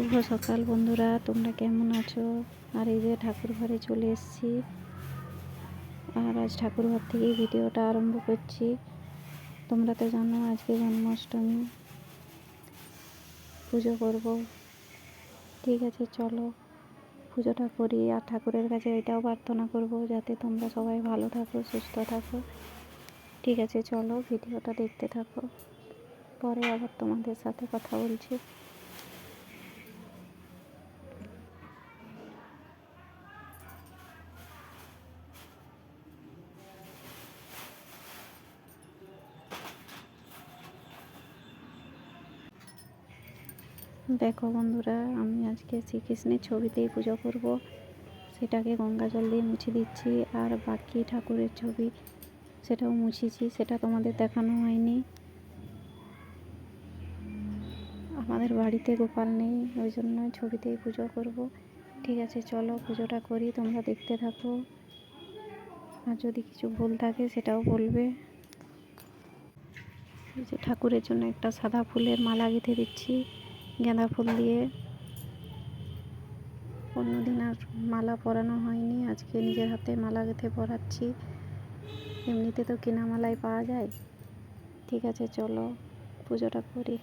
শুভ সকাল বন্ধুরা, তোমরা কেমন আছো? আর এই যে ঠাকুর ঘরে চলে এসেছি। আর আজ ঠাকুর ঘর থেকেই ভিডিওটা আরম্ভ করছি। তোমরা তো জানো আজকে জন্মাষ্টমী। পুজো করব। ঠিক আছে, চলো। পুজোটা করি আর ঠাকুরের কাছে এটাও প্রার্থনা করব যাতে তোমরা সবাই ভালো থাকো, সুস্থ থাকো। ঠিক আছে, চলো ভিডিওটা দেখতে থাকো। পরে আবার তোমাদের সাথে কথা বলছি। দেখো বন্ধুরা, আমি আজকে শ্রীকৃষ্ণের ছবিতেই পুজো করব। সেটাকে গঙ্গা জল দিয়ে মুছে দিচ্ছি, আর বাকি ঠাকুরের ছবি সেটাও মুছেছি, সেটা তোমাদের দেখানো হয়নি। আমাদের বাড়িতে গোপাল নেই, ওই জন্য ছবিতেই পুজো করব। ঠিক আছে, চলো পুজোটা করি, তোমরা দেখতে থাকো। আর যদি কিছু ভুল থাকে, সেটাও বলবে। যে ঠাকুরের জন্য একটা সাদা ফুলের মালা গেঁথে দিচ্ছি। গাঁদা ফুল দিয়ে। অন্যদিন আর মালা পরানো হয়নি। আজকে নিজের হাতে মালা গেঁথে পরাচ্ছি। এমনিতে তো কেনা মালাই পাওয়া যায়। ঠিক আছে, চলো, পুজোটা করি।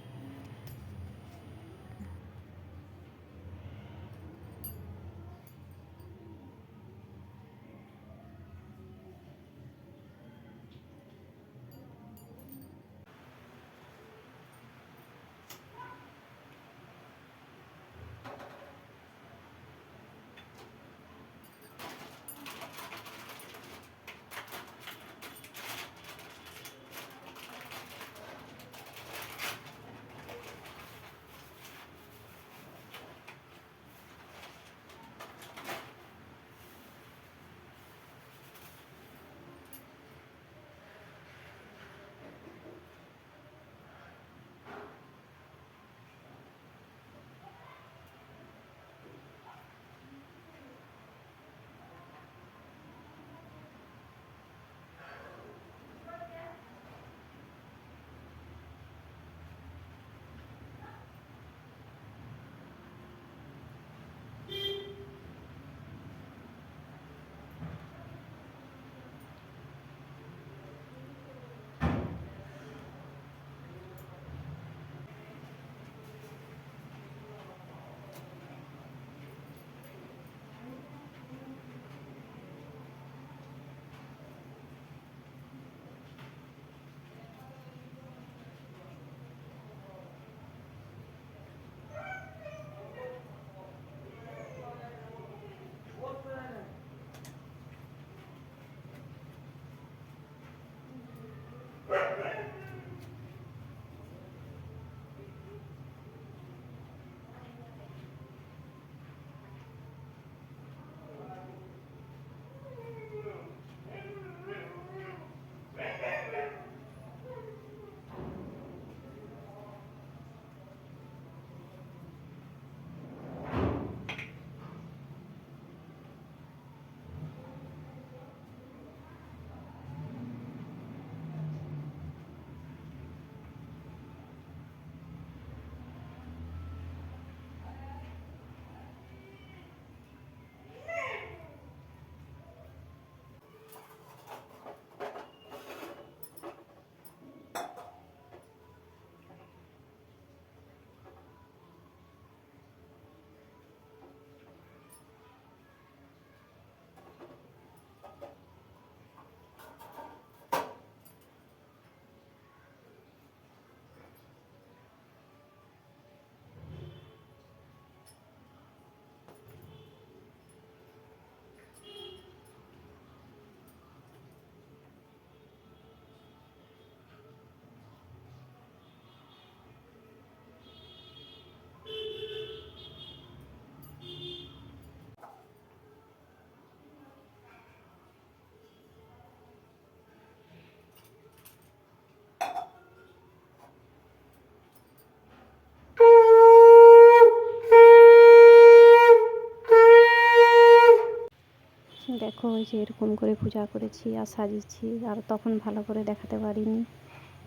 যে এরকম করে পূজা করেছি আর সাজিয়েছি আর তখন ভালো করে দেখাতে পারিনি।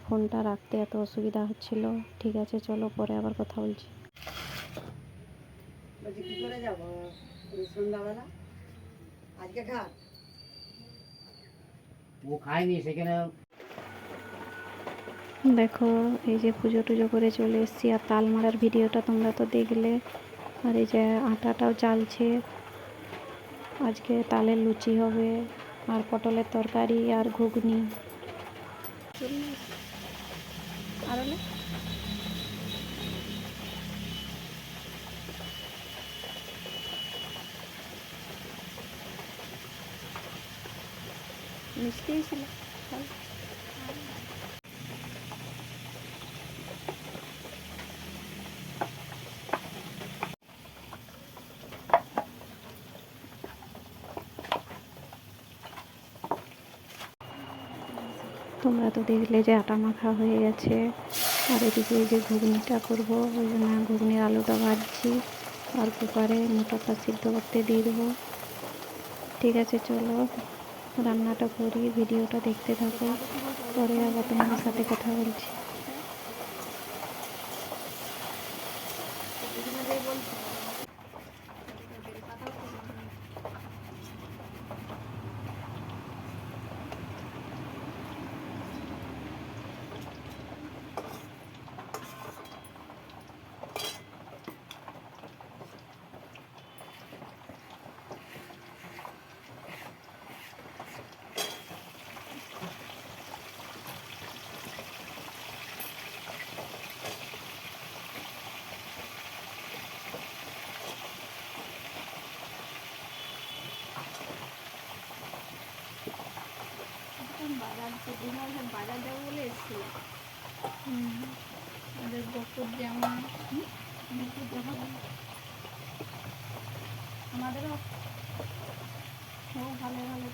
ফোনটা রাখতে এত অসুবিধা হচ্ছিল। ঠিক আছে চলো পরে আবার কথা বলছি। বলছি কী করে যাব? ওই সন্ধ্যাবেলা? আজকে ঘাট ও খায়নি সেখানে দেখো এই যে পুজো টুজো করে চলে এসেছি আর তাল মারার ভিডিওটা তোমরা তো দেখলে। আর এই যে আটাটাও চালছে আজকে তালের লুচি হবে আর পটলের তরকারি আর ঘুগনি। মিষ্টি ছিল তোমরা তো দেখলে যে আটা মাখা হয়ে গেছে। আর এদিকে যে ঘুগনিটা করব, ওই জন্য ঘুগনির আলুটা ভাজছি। আর কুকারে মোটাটা সিদ্ধ করতে দিয়ে দেবো। ঠিক আছে, চলো রান্নাটা করি, ভিডিওটা দেখতে থাকো। পরে আবার তোমার সাথে কথা বলছি। বাজার বাজার যাব বলে এসেছিলাম জামা। আমাদেরও ও ভালো ভালো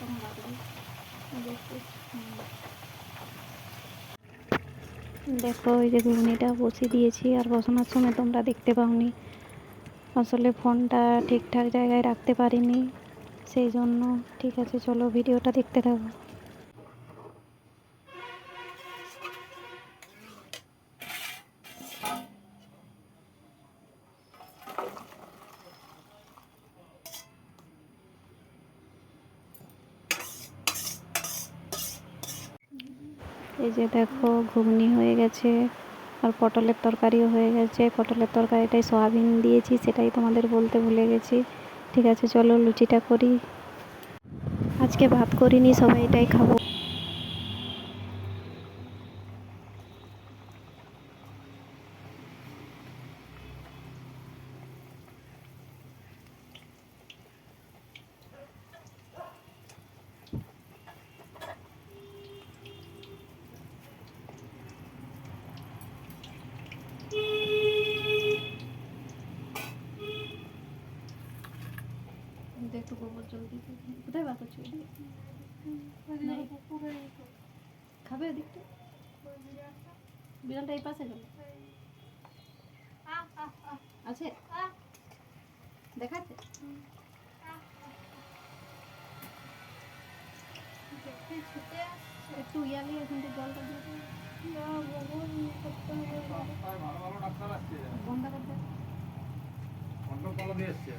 দেখো ওই যে ঘুগনিটা বসিয়ে দিয়েছি, আর বসানোর সময় তোমরা দেখতে পাওনি। আসলে ফোনটা ঠিকঠাক জায়গায় রাখতে পারিনি, সেই জন্য ঠিক আছে, চলো ভিডিওটা দেখতে থাকো। এই যে দেখো, ঘুগনি হয়ে গেছে আর পটলের তরকারিও হয়ে গেছে। পটলের তরকারিটাই সয়াবিন দিয়েছি, সেটাই তোমাদের বলতে ভুলে গেছি। ঠিক আছে, চলো লুচিটা করি। আজকে ভাত করিনি, সবাই এটাই খাব। একটু গোবর জল দিতে কোথায় বাতা চলে খাবে ওদিকটা? বিড়ালটা এই পাশে গেল আছে? দেখাচ্ছে? একটু ইয়ালি এখান থেকে জলটা দিয়ে বন্ধ করতে অন্য কলমে এসছে।